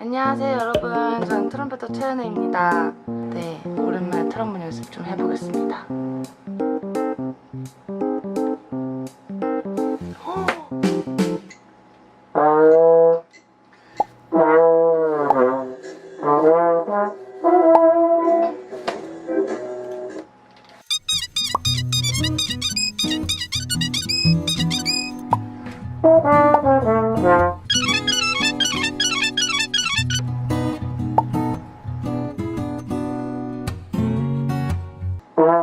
안녕하세요 음. 여러분. 저는 트럼펫터 최은혜입니다. 네 오랜만에 트럼본 연습 좀 해보겠습니다. 어?